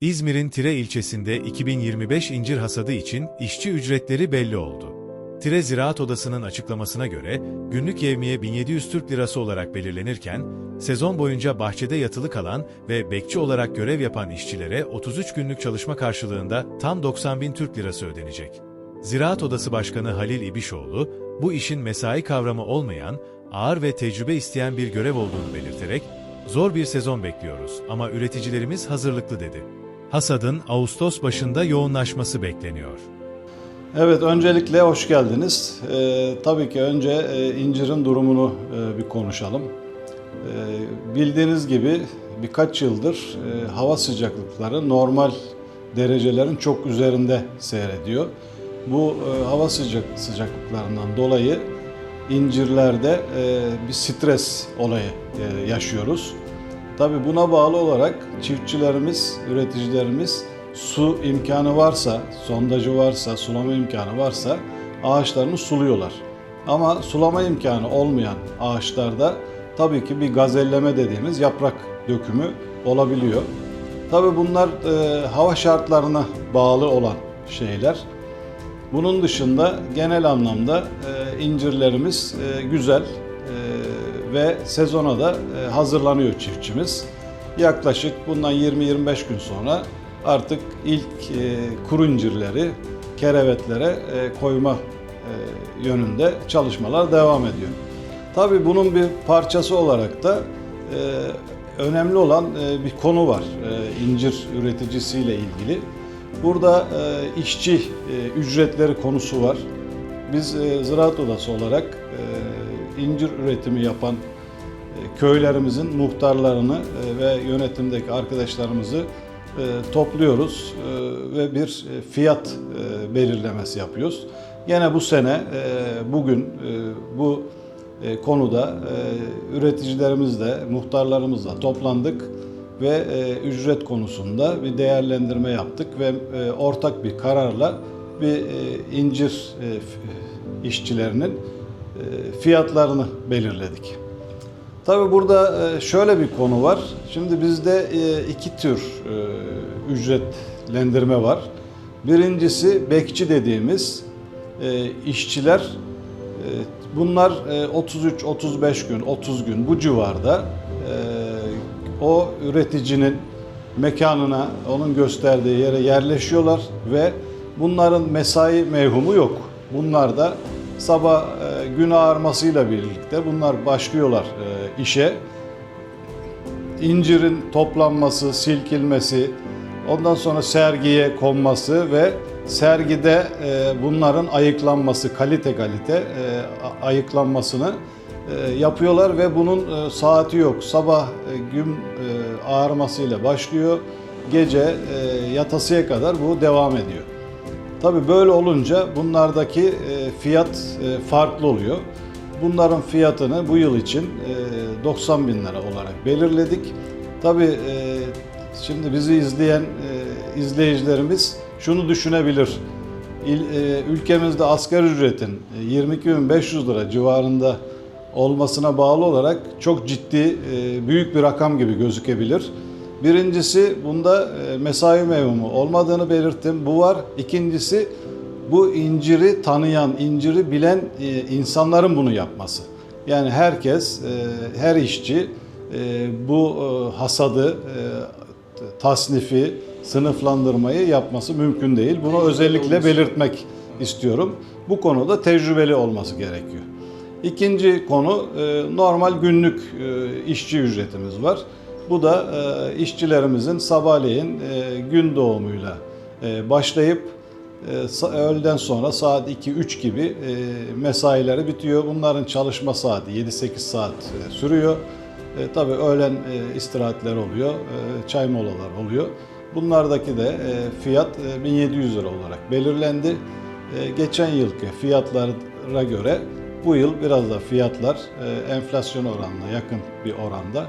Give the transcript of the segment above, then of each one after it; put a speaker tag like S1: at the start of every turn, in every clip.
S1: İzmir'in Tire ilçesinde 2025 incir hasadı için işçi ücretleri belli oldu. Tire Ziraat Odası'nın açıklamasına göre günlük yevmiye 1700 Türk Lirası olarak belirlenirken, sezon boyunca bahçede yatılı kalan ve bekçi olarak görev yapan işçilere 33 günlük çalışma karşılığında tam 90 bin Türk Lirası ödenecek. Ziraat Odası Başkanı Halil İbişoğlu, bu işin mesai kavramı olmayan, ağır ve tecrübe isteyen bir görev olduğunu belirterek, zor bir sezon bekliyoruz ama üreticilerimiz hazırlıklı dedi. Hasadın Ağustos başında yoğunlaşması bekleniyor.
S2: Evet, öncelikle hoş geldiniz. Ee, tabii ki önce e, incirin durumunu e, bir konuşalım. Ee, bildiğiniz gibi birkaç yıldır e, hava sıcaklıkları normal derecelerin çok üzerinde seyrediyor. Bu e, hava sıcak sıcaklıklarından dolayı incirlerde e, bir stres olayı e, yaşıyoruz. Tabii buna bağlı olarak çiftçilerimiz, üreticilerimiz su imkanı varsa, sondajı varsa, sulama imkanı varsa ağaçlarını suluyorlar. Ama sulama imkanı olmayan ağaçlarda tabii ki bir gazelleme dediğimiz yaprak dökümü olabiliyor. Tabii bunlar e, hava şartlarına bağlı olan şeyler. Bunun dışında genel anlamda e, incirlerimiz e, güzel e, ve sezona da hazırlanıyor çiftçimiz. Yaklaşık bundan 20-25 gün sonra artık ilk e, kuru incirleri kerevetlere e, koyma e, yönünde çalışmalar devam ediyor. Tabii bunun bir parçası olarak da önemli olan bir konu var incir üreticisiyle ilgili. Burada işçi ücretleri konusu var. Biz Ziraat Odası olarak incir üretimi yapan köylerimizin muhtarlarını e, ve yönetimdeki arkadaşlarımızı e, topluyoruz e, ve bir e, fiyat e, belirlemesi yapıyoruz. Gene bu sene e, bugün e, bu e, konuda e, üreticilerimizle, muhtarlarımızla toplandık ve e, ücret konusunda bir değerlendirme yaptık ve e, ortak bir kararla bir e, incir e, işçilerinin e, fiyatlarını belirledik. Tabii burada e, şöyle bir konu var. Şimdi bizde e, iki tür e, ücretlendirme var. Birincisi bekçi dediğimiz işçiler. Bunlar 33-35 gün, 30 gün bu civarda o üreticinin mekanına, onun gösterdiği yere yerleşiyorlar ve bunların mesai mevhumu yok. Bunlar da sabah gün ağarmasıyla birlikte bunlar başlıyorlar işe. İncirin toplanması, silkilmesi, ondan sonra sergiye konması ve sergide e, bunların ayıklanması, kalite kalite e, ayıklanmasını e, yapıyorlar ve bunun saati yok. Sabah gün ağarmasıyla başlıyor, gece yatasıya kadar bu devam ediyor. Tabii böyle olunca bunlardaki fiyat farklı oluyor. Bunların fiyatını bu yıl için 90 bin lira olarak belirledik. Tabii e, şimdi bizi izleyen e, izleyicilerimiz şunu düşünebilir. İl, e, ülkemizde asgari ücretin e, 22.500 lira civarında olmasına bağlı olarak çok ciddi, e, büyük bir rakam gibi gözükebilir. Birincisi bunda e, mesai mevhumu olmadığını belirttim. Bu var. İkincisi bu inciri tanıyan, inciri bilen e, insanların bunu yapması. Yani herkes, e, her işçi e, bu e, hasadı, tasnifi, sınıflandırmayı yapması mümkün değil. Bunu özellikle belirtmek istiyorum. Bu konuda tecrübeli olması gerekiyor. İkinci konu normal günlük işçi ücretimiz var. Bu da işçilerimizin sabahleyin gün doğumuyla başlayıp öğleden sonra saat 2-3 gibi e, mesaileri bitiyor. Bunların çalışma saati 7-8 saat e, sürüyor. E, tabii öğlen e, istirahatler oluyor, e, çay molalar oluyor. Bunlardaki de e, fiyat e, 1700 lira olarak belirlendi. E, geçen yılki fiyatlara göre bu yıl biraz da fiyatlar e, enflasyon oranına yakın bir oranda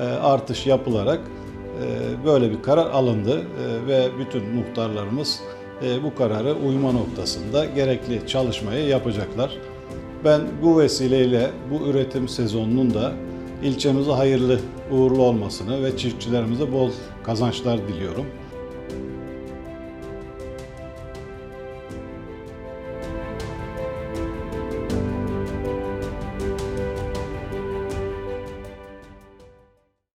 S2: e, artış yapılarak e, böyle bir karar alındı E, ve bütün muhtarlarımız bu kararı uyma noktasında gerekli çalışmayı yapacaklar. Ben bu vesileyle bu üretim sezonunun da ilçemize hayırlı uğurlu olmasını ve çiftçilerimize bol kazançlar diliyorum.